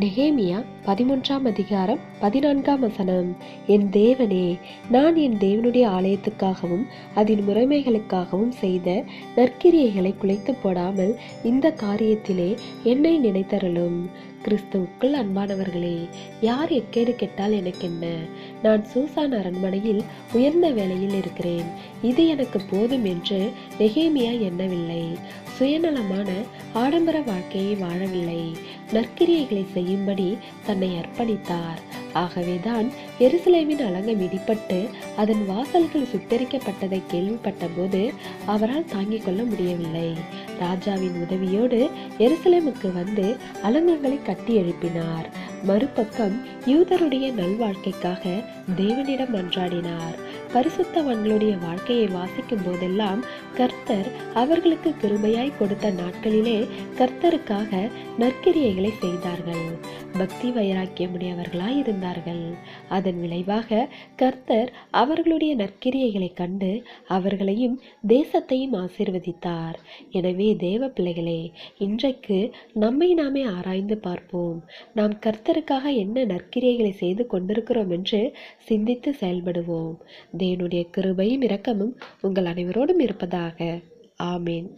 நெகேமியா பதிமூன்றாம் அதிகாரம் பதினான்காம் வசனம். என் தேவனே நான் என் தேவனுடைய ஆலயத்துக்காகவும் அதன் முறைமைகளுக்காகவும் செய்த நற்கிரியைகளை குலைத்து போடாமல் இந்த காரியத்திலே என்னை நினைத்தருளும். கிறிஸ்துவுக்குள் அன்பானவர்களே யார் எக்கேடு கெட்டால் எனக்கு என்ன? நான் சூசான் அரண்மனையில் உயர்ந்த வேலையில் இருக்கிறேன். இது எனக்கு போதும் என்று நெகேமியா எண்ணவில்லை. சுயநலமான ஆடம்பர வாழ்க்கையை வாழவில்லை. நற்கிரியைகளை செய்யும்படி தன்னை அர்ப்பணித்தார். ஆகவேதான் எருசலேமின் அலங்கம் இடிப்பட்டு அதன் வாசல்கள் சுத்தரிக்கப்பட்டதை கேள்விப்பட்ட போது அவரால் தாங்கிக் கொள்ள முடியவில்லை. ராஜாவின் உதவியோடு எருசலேமுக்கு வந்து அலங்கங்களை கட்டி எழுப்பினார். மறுபக்கம் யூதருடைய நல்வாழ்க்கைக்காக தேவனிடம் மன்றாடினார் பரிசுத்தவன்களுடைய வாழ்க்கையை வாசிக்கும் போதெல்லாம் கர்த்தர் அவர்களுக்கு கிருபையாய் கொடுத்த நாட்களிலே கர்த்தருக்காக நற்கிரியைகளை செய்தார்கள். பக்தி வைராக்கியமுடையவர்களாய் இருந்தார்கள் அதன் விளைவாக கர்த்தர் அவர்களுடைய நற்கிரியைகளை கண்டு அவர்களையும் தேசத்தையும் ஆசிர்வதித்தார். எனவே தேவ பிள்ளைகளே இன்றைக்கு நம்மை நாமே ஆராய்ந்து பார்ப்போம். நாம் கர்த்தர் கர்த்தருக்காக என்ன நற்கிரியைகளை செய்து கொண்டிருக்கிறோம் என்று சிந்தித்து செயல்படுவோம். தேவனுடைய கிருபையும் இரக்கமும் உங்கள் அனைவரோடும் இருப்பதாக. ஆமீன்.